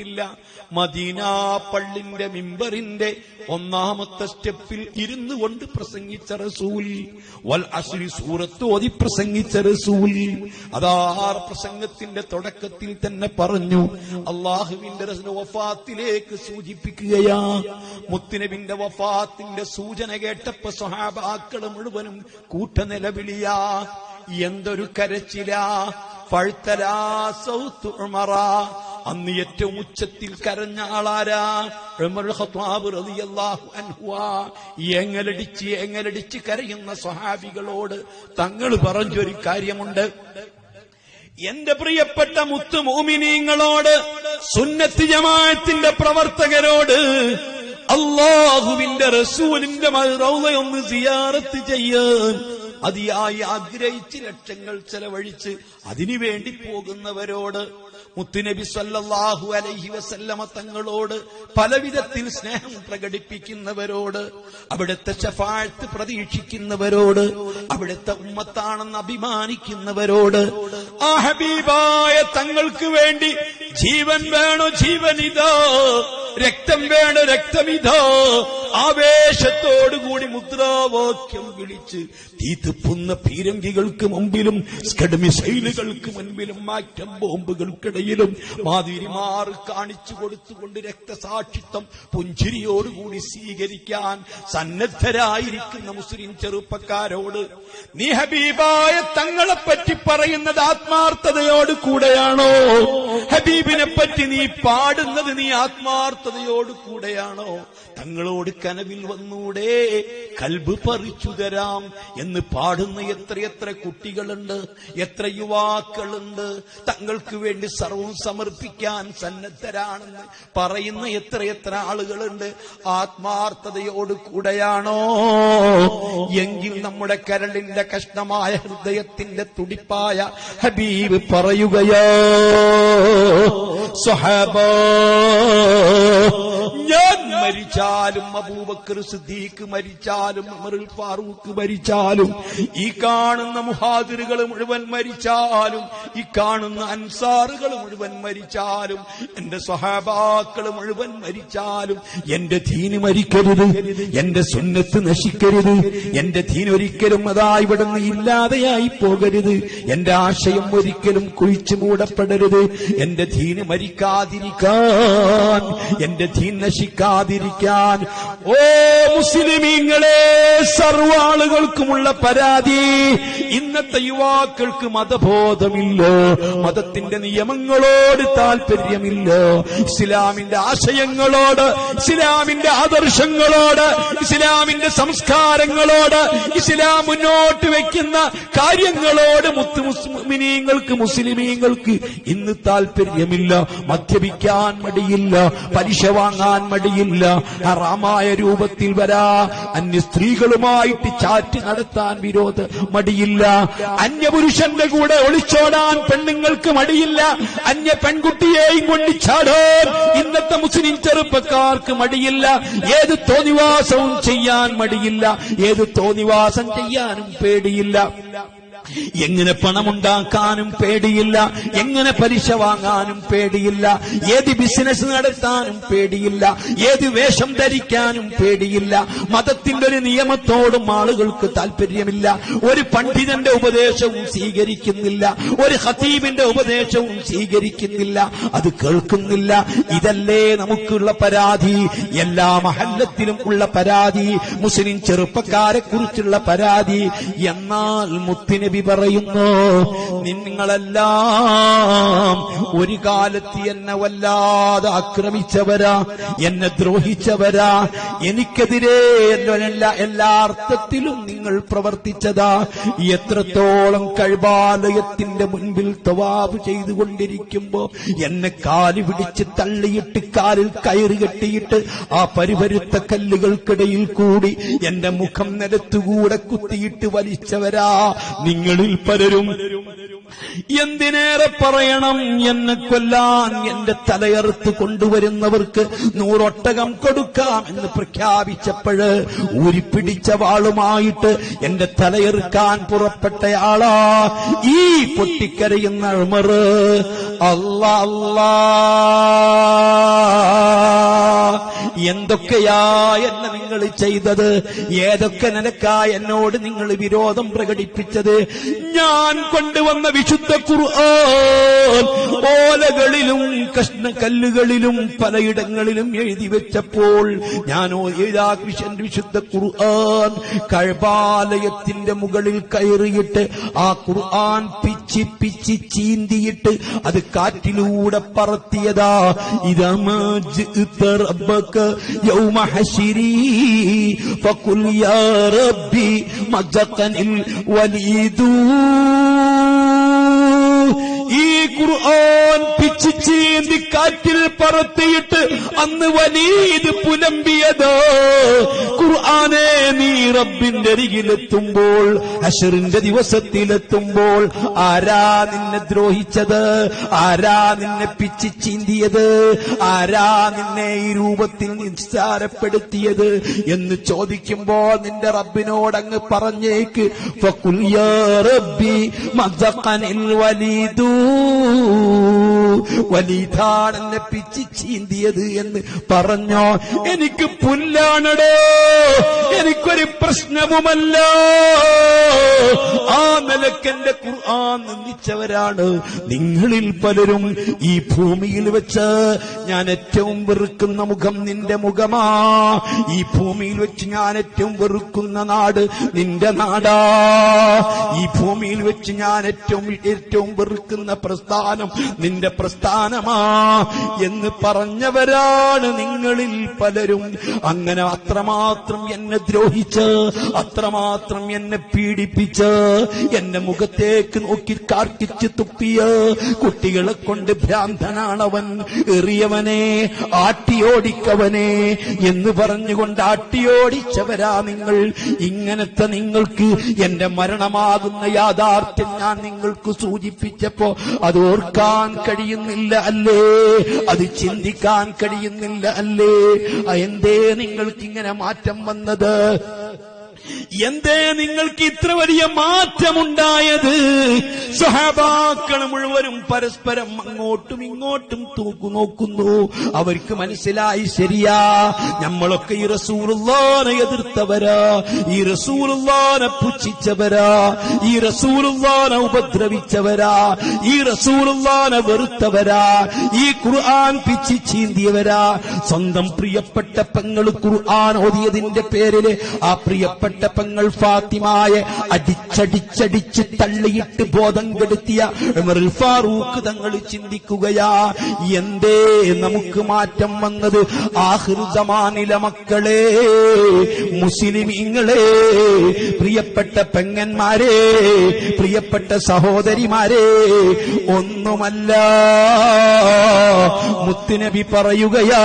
ില്ല Medina പള്ളിന്റെ മിമ്പറിന്റെ ഒന്നാമത്തെ സ്റ്റെപ്പിൽ ഇരുന്നു കൊണ്ട് പ്രസംഗിച്ച റസൂൽ. വൽ അസുരി സൂറത്ത് ഓതി പ്രസംഗിച്ച റസൂൽ. അതാ പ്രസംഗത്തിന്റെ തുടക്കത്തിൽ തന്നെ പറഞ്ഞു അള്ളാഹുവിന്റെ വഫാത്തിലേക്ക് സൂചിപ്പിക്കുകയാ. മുത്തിനബിന്റെ വഫാത്തിന്റെ സൂചന കേട്ടപ്പോ സ്വഹാബാക്കൾ മുഴുവനും കൂട്ടനിലവിളിയാ. എന്തൊരു കരച്ചിലാ. പഴുത്തലാ സൗത്ത് ഉമറ. അന്ന് ഏറ്റവും ഉച്ചത്തിൽ കരഞ്ഞ ആളാരാ? എങ്ങലടിച്ച് എങ്ങലടിച്ച് കരയുന്ന സ്വഹാബികളോട് തങ്ങൾ പറഞ്ഞൊരു കാര്യമുണ്ട്. എന്റെ പ്രിയപ്പെട്ട മുത്തു മോമിനീങ്ങളോട് സുന്നത്ത് ജമാഅത്തിന്റെ പ്രവർത്തകരോട് അള്ളാഹുവിന്റെ റസൂലിന്റെ മൗലയൊന്ന് സിയാറത്ത് ചെയ്യാൻ അതിയായി ആഗ്രഹിച്ച് ലക്ഷങ്ങൾ ചെലവഴിച്ച് അതിനുവേണ്ടി പോകുന്നവരോട് മുത്തുനബി സല്ലാഹു അലൈഹി വസല്ലമ തങ്ങളോട് പലവിധത്തിൽ സ്നേഹം പ്രകടിപ്പിക്കുന്നവരോട് അവിടുത്തെ ശഫാഴത്ത് പ്രതീക്ഷിക്കുന്നവരോട് അവിടുത്തെ ഉമ്മത്താണെന്ന് അഭിമാനിക്കുന്നവരോട് ആ ഹബീബായ തങ്ങൾക്ക് വേണ്ടി ജീവൻ വേണോ ജീവനിതോ? രക്തം വേണ രക്തമിതാ. ആവേശത്തോടുകൂടി മുദ്രാവാക്യം വിളിച്ച് തീത്തുപ്പുന്ന പീരങ്കികൾക്ക് മുമ്പിലും സ്കഡ് മിസൈലുകൾക്ക് മുൻപിലും മാറ്റം ബോംബുകൾക്കിടയിലും മാതിരിമാർ കാണിച്ചു കൊടുത്തുകൊണ്ട് രക്തസാക്ഷിത്വം പുഞ്ചിരിയോടുകൂടി സ്വീകരിക്കാൻ സന്നദ്ധരായിരിക്കുന്ന മുസ്ലിം ചെറുപ്പക്കാരോട് നീ ഹബീബായ തങ്ങളെപ്പറ്റി പറയുന്നത് ആത്മാർത്ഥതയോട് കൂടെയാണോ ഹബീബിനെ പറ്റി നീ പാടുന്നത് നീ ആത്മാർത്ഥതയോട് കൂടെയാണോ? തങ്ങളോട് കനവിൽ വന്നൂടെ? കൽബ് പറിച്ചു തരാം എന്ന് പാടുന്ന എത്രയെത്ര കുട്ടികളുണ്ട് എത്ര യുവാക്കളുണ്ട്. തങ്ങൾക്ക് വേണ്ടി സർവം സമർപ്പിക്കാൻ സന്നദ്ധരാണെന്ന് പറയുന്ന എത്രയെത്ര ആളുകളുണ്ട്. ആത്മാർത്ഥതയോട് കൂടെയാണോ? എങ്കിൽ നമ്മുടെ കരളിന്റെ കഷ്ണമായ ഹൃദയത്തിന്റെ തുടിപ്പായ ഹബീബ് പറയുകയോ സ്വഹാബ ഞാൻ മരിച്ചാലും അബൂബക്കർ സിദ്ദീഖ് മരിച്ചാലും അമറുൽ ഫാറൂഖ് മരിച്ചാലും ഈ കാണുന്ന മുഹാദിറുകൾ മുഴുവൻ മരിച്ചാലും ഈ കാണുന്ന അൻസാറുകൾ മുഴുവൻ മരിച്ചാലും എന്റെ സ്വഹാബാക്കൾ മുഴുവൻ മരിച്ചാലും എന്റെ ധീന് മരിക്കരുത് എന്റെ സുന്നത്ത് നശിക്കരുത് എന്റെ ധീൻ ഒരിക്കലും അതാ ഇവിടുന്ന് ഇല്ലാതെയായി പോകരുത് എന്റെ ആശയം ഒരിക്കലും കുഴിച്ചു മൂടപ്പെടരുത് എന്റെ ധീന് മരിക്കാതിരിക്കാൻ എന്റെ ധീൻ ദീൻ നശിക്കാതിരിക്കാൻ ഓ മുസ്ലിമീങ്ങളെ സർവാളുകൾക്കുമുള്ള പരാതി. ഇന്നത്തെ യുവാക്കൾക്ക് മതബോധമില്ലോ. മതത്തിന്റെ നിയമങ്ങളോട് താല്പര്യമില്ലോ ഇസ്ലാമിന്റെ ആശയങ്ങളോട് ഇസ്ലാമിന്റെ ആദർശങ്ങളോട് ഇസ്ലാമിന്റെ സംസ്കാരങ്ങളോട് ഇസ്ലാം മുന്നോട്ട് വെക്കുന്ന കാര്യങ്ങളോട് മുത്തു മുസ്ലിമീങ്ങൾക്ക് മുസ്ലിമീങ്ങൾക്ക് ഇന്ന് താല്പര്യമില്ല മദ്യപിക്കാൻ മടിയില്ല. പലിശ വാങ്ങാൻ മടിയില്ല. ഹറാമായ രൂപത്തിൽ വരാ. അന്യ സ്ത്രീകളുമായിട്ട് ചാറ്റ് നടത്താൻ വിരോധ. മടിയില്ല. അന്യപുരുഷന്റെ കൂടെ ഒളിച്ചോടാൻ പെണ്ണുങ്ങൾക്ക് മടിയില്ല. അന്യ പെൺകുട്ടിയെയും കൊണ്ട് ചാടാൻ ഇന്നത്തെ മുസ്ലിം ചെറുപ്പക്കാർക്ക് മടിയില്ല. ഏത് തോന്നിവാസവും ചെയ്യാൻ മടിയില്ല. ഏത് തോന്നിവാസം ചെയ്യാനും പേടിയില്ല. എങ്ങനെ പണമുണ്ടാക്കാനും പേടിയില്ല എങ്ങനെ പലിശ വാങ്ങാനും പേടിയില്ല ഏത് ബിസിനസ് നടത്താനും പേടിയില്ല ഏത് വേഷം ധരിക്കാനും പേടിയില്ല മതത്തിന്റെ ഒരു നിയമത്തോടും ആളുകൾക്ക് താല്പര്യമില്ല ഒരു പണ്ഡിതന്റെ ഉപദേശവും സ്വീകരിക്കുന്നില്ല ഒരു ഹത്തീബിന്റെ ഉപദേശവും സ്വീകരിക്കുന്നില്ല അത് കേൾക്കുന്നില്ല. ഇതല്ലേ നമുക്കുള്ള പരാതി എല്ലാ മഹല്ലത്തിലും ഉള്ള പരാതി മുസ്ലിം ചെറുപ്പക്കാരെ കുറിച്ചുള്ള പരാതി. എന്നാൽ മുത്തിനബി പറയുന്നു നിങ്ങളെല്ലാം ഒരു കാലത്ത് എന്നെ വല്ലാതെ ആക്രമിച്ചവരാ എന്നെ ദ്രോഹിച്ചവരാ എനിക്കെതിരെ എല്ലാ അർത്ഥത്തിലും നിങ്ങൾ പ്രവർത്തിച്ചതാ. എത്രത്തോളം കഴിവാലയത്തിന്റെ മുൻപിൽ തവാബ് ചെയ്തുകൊണ്ടിരിക്കുമ്പോ എന്നെ കാൽ പിടിച്ച് തള്ളിയിട്ട് കാലിൽ കയറി കെട്ടിയിട്ട് ആ പരിപരുത്ത കല്ലുകൾക്കിടയിൽ കൂടി എന്റെ മുഖം നിലത്തുകൂടെ കുത്തിയിട്ട് വലിച്ചവരാ. നിങ്ങളിൽ പലരും എന്തിനേറെ പറയണം എന്നെ കൊല്ലാൻ എന്റെ തലയറുത്ത് കൊണ്ടുവരുന്നവർക്ക് നൂറൊട്ടകം കൊടുക്കാം എന്ന് പ്രഖ്യാപിച്ചപ്പോഴ് ഊരിപ്പിടിച്ച വാളുമായിട്ട് എന്റെ തലയെറുക്കാൻ പുറപ്പെട്ടയാളാ ഈ പൊട്ടിക്കരയുന്ന ഉമറ് അല്ല അല്ലാ. എന്തൊക്കെയാ എന്നെ നിങ്ങൾ ചെയ്തത്? ഏതൊക്കെ നിനക്കാ എന്നോട് നിങ്ങൾ വിരോധം പ്രകടിപ്പിച്ചത്? ഞാൻ കൊണ്ടുവന്ന വിശുദ്ധ ഖുർആൻ ഓലകളിലും കഷ്ണ കഷ്ണക്കല്ലുകളിലും പലയിടങ്ങളിലും എഴുതി വെച്ചപ്പോൾ ഞാനോ ഏഴാ വിശൻ വിശുദ്ധ ഖുർആൻ കഴബാലയത്തിന്റെ മുകളിൽ കയറിയിട്ട് ആ ഖുർആൻ പിച്ചി പിച്ചി ചീന്തിയിട്ട് അത് കാറ്റിലൂടെ പറത്തിയതാ. ഇതമാ ഈ ഖുർആൻ പിച്ചു ചീന്തി കാറ്റിൽ പറത്തിയിട്ട് അന്ന് വലീത് പുലമ്പിയതോ. ഖുർആനെ നീ റബ്ബിന്റെ അരികിലെത്തുമ്പോൾ അഷറിന്റെ ദിവസത്തിലെത്തുമ്പോൾ ആരാ നിന്നെ ദ്രോഹിച്ചത്? ആരാ നിന്നെ പിച്ചു ചീന്തിയത്? ആരാ നിന്നെ ഈ രൂപത്തിൽ നിസ്സാരപ്പെടുത്തിയത്? എന്ന് ചോദിക്കുമ്പോ നിന്റെ റബ്ബിനോടങ്ങ് പറഞ്ഞേക്ക്. റബ്ബി മസഖനിൽ എന്നെ പിച്ചി ചീന്തിയത് എന്ന് പറഞ്ഞോ? എനിക്ക് പുല്ലാണടോ. എനിക്കൊരു പ്രശ്നവുമല്ല. ആ നിലക്കെന്റെ ഖുർആൻ നിന്ദിച്ചവരാണ്. നിങ്ങളിൽ പലരും ഈ ഭൂമിയിൽ വെച്ച് ഞാൻ ഏറ്റവും വെറുക്കുന്ന മുഖം നിന്റെ മുഖമാ. ഈ ഭൂമിയിൽ വെച്ച് ഞാൻ ഏറ്റവും വെറുക്കുന്ന നാട് നിന്റെ നാടാ. ഈ ഭൂമിയിൽ വെച്ച് ഞാൻ ഏറ്റവും ഏറ്റവും വെറുക്കുന്ന പ്രസ്ഥാനം നിന്റെ പ്രസ്ഥാനമാ എന്ന് പറഞ്ഞവരാണ് നിങ്ങളിൽ പലരും. അങ്ങനെ അത്രമാത്രം എന്നെ ദ്രോഹിച്ച് അത്രമാത്രം എന്നെ പീഡിപ്പിച്ച് എന്റെ മുഖത്തേക്ക് നോക്കി കാർക്കിച്ച് തുപ്പിയ കുട്ടികളെ കൊണ്ട് ഭ്രാന്തനാണവൻ. എറിയവനെ ആട്ടിയോടിക്കവനെ എന്ന് പറഞ്ഞുകൊണ്ട് ആട്ടിയോടിച്ചവരാ നിങ്ങൾ. ഇങ്ങനത്തെ നിങ്ങൾക്ക് എന്റെ മരണമാകുന്ന യാഥാർത്ഥ്യം ഞാൻ നിങ്ങൾക്ക് സൂചിപ്പിച്ചപ്പോ അത് ഓർക്കാൻ കഴിയുന്നില്ല അല്ലേ? അത് ചിന്തിക്കാൻ കഴിയുന്നില്ല അല്ലേ? എന്തേ നിങ്ങൾക്ക് ഇങ്ങനെ മാറ്റം വന്നത്? എന്തേ നിങ്ങൾക്ക് ഇത്ര വലിയ മാറ്റമുണ്ടായത്? സഹബാക്കൾ മുഴുവനും പരസ്പരം അങ്ങോട്ടും ഇങ്ങോട്ടും തൂക്കു നോക്കുന്നു. അവർക്ക് മനസ്സിലായി ശരിയാ നമ്മളൊക്കെ ഈ റസൂലുള്ളാനെ എതിർത്തവരാ ഈ റസൂലുള്ളാനെ പുച്ഛിച്ചവരാ ഈ റസൂലുള്ളാനെ ഉപദ്രവിച്ചവരാ ഈ റസൂലുള്ളാനെ വെറുത്തവരാ ഈ ഖുർആൻ പിച്ചി ചീന്തിയവരാ. സ്വന്തം പ്രിയപ്പെട്ട പെങ്ങൾ ഖുർആൻ ഓതിയതിന്റെ പേരിൽ ആ പ്രിയപ്പെട്ട പെങ്ങൾ ഫാത്തിമായെ അടിച്ചടിച്ചടിച്ച് തള്ളിയിട്ട് ബോധം കെടുത്തിയ ഫാറൂഖ് തങ്ങൾ ചിന്തിക്കുകയാ എന്തേ നമുക്ക് മാറ്റം വന്നത്? ആഹൃതമാനില മക്കളെ മുസ്ലിമീങ്ങളെ പ്രിയപ്പെട്ട പെങ്ങന്മാരെ പ്രിയപ്പെട്ട സഹോദരിമാരെ ഒന്നുമല്ല മുത്തുനബി പറയുകയാ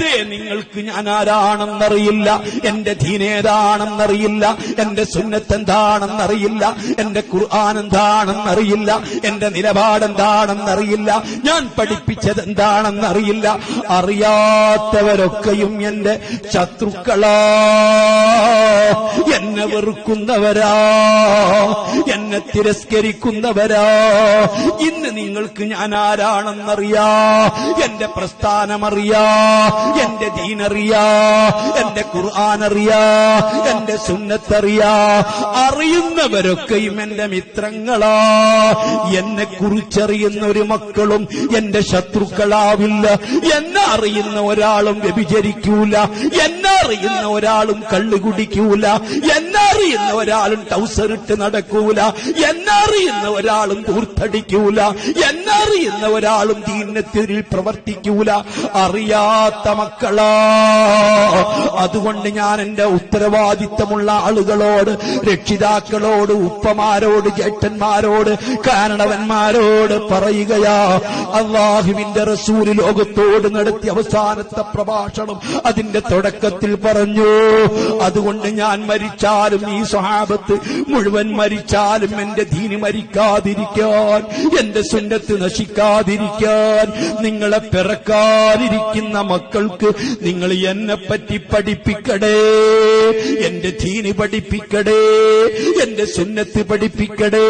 നേരത്തെ നിങ്ങൾക്ക് ഞാൻ ആരാണെന്നറിയില്ല. എന്റെ ധീനേതാണെന്നറിയില്ല എന്റെ സുന്നത്ത് എന്താണെന്നറിയില്ല എന്റെ ഖുർആൻ എന്താണെന്നറിയില്ല എന്റെ നിലപാടെന്താണെന്നറിയില്ല. ഞാൻ പഠിപ്പിച്ചത് എന്താണെന്നറിയില്ല അറിയാത്തവരൊക്കെയും എന്റെ ശത്രുക്കളാ. എന്നെ വെറുക്കുന്നവരാ. എന്നെ തിരസ്കരിക്കുന്നവരാ. ഇന്ന് നിങ്ങൾക്ക് ഞാൻ ആരാണെന്നറിയാ? എന്റെ പ്രസ്ഥാനമറിയാ. എന്റെ ദീനറിയാ എന്റെ ഖുർആൻ അറിയാ എന്റെ സുന്നത്തറിയാ. അറിയുന്നവരൊക്കെയും എന്റെ മിത്രങ്ങളാ. എന്നെ കുറിച്ചറിയുന്ന ഒരു മക്കളും എന്റെ ശത്രുക്കളാവില്ല. എന്നെ അറിയുന്ന ഒരാളും വ്യഭിചരിക്കൂല. എന്നെ അറിയുന്ന ഒരാളും കള്ളുകുടിക്കൂല. എന്നെ അറിയുന്ന ഒരാളും ടൗസറിട്ട് നടക്കൂല. എന്നറിയുന്ന ഒരാളും കൂർത്തടിക്കൂല എന്നറിയുന്ന ഒരാളും ദീനത്തിൽ പ്രവർത്തിക്കൂല. അറിയാത്ത മക്കളാ. അതുകൊണ്ട് ഞാൻ എന്റെ ഉത്തരവാദിത്തമുള്ള ആളുകളോട് രക്ഷിതാക്കളോട് ഉപ്പമാരോട് ജേട്ടന്മാരോട് കാരണവന്മാരോട് പറയുകയാ. അള്ളാഹുവിന്റെ റസൂൽ ലോകത്തോട് നടത്തിയ അവസാനത്തെ പ്രഭാഷണം അതിന്റെ തുടക്കത്തിൽ പറഞ്ഞു. അതുകൊണ്ട് ഞാൻ മരിച്ചാലും ഈ സ്വഹാബത്ത് മുഴുവൻ മരിച്ചാലും എന്റെ ദീന് മരിക്കാതിരിക്കാൻ എന്റെ സുന്നത്ത് നശിക്കാതിരിക്കാൻ നിങ്ങളെ പിറക്കാതിരിക്കുന്ന മക്കൾക്ക് നിങ്ങൾ എന്നെ പറ്റി പഠിപ്പിക്കടേ എന്റെ ദീന് പഠിപ്പിക്കടേ എന്റെ സുന്നത്ത് പഠിപ്പിക്കടേ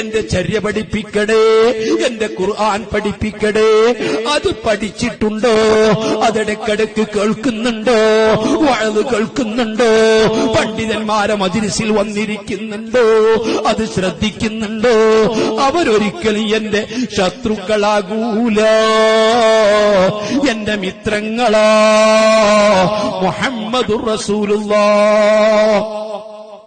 എന്റെ ചര്യ പഠിപ്പിക്കടേ എന്റെ ഖുർആൻ പഠിപ്പിക്കടേ. അത് പഠിച്ചിട്ടുണ്ടോ? അതിടക്കിടക്ക് കേൾക്കുന്നുണ്ടോ? വഴത് കേൾക്കുന്നുണ്ടോ? പണ്ഡിതന്മാരെ മജിലിസിൽ വന്നിരിക്കുന്നുണ്ടോ? അത് ശ്രദ്ധിക്കുന്നുണ്ടോ? അവരൊരിക്കലും എന്റെ ശത്രുക്കളാകൂല. എന്റെ മിത്രങ്ങളാ. മുഹമ്മദുർ റസൂലുള്ള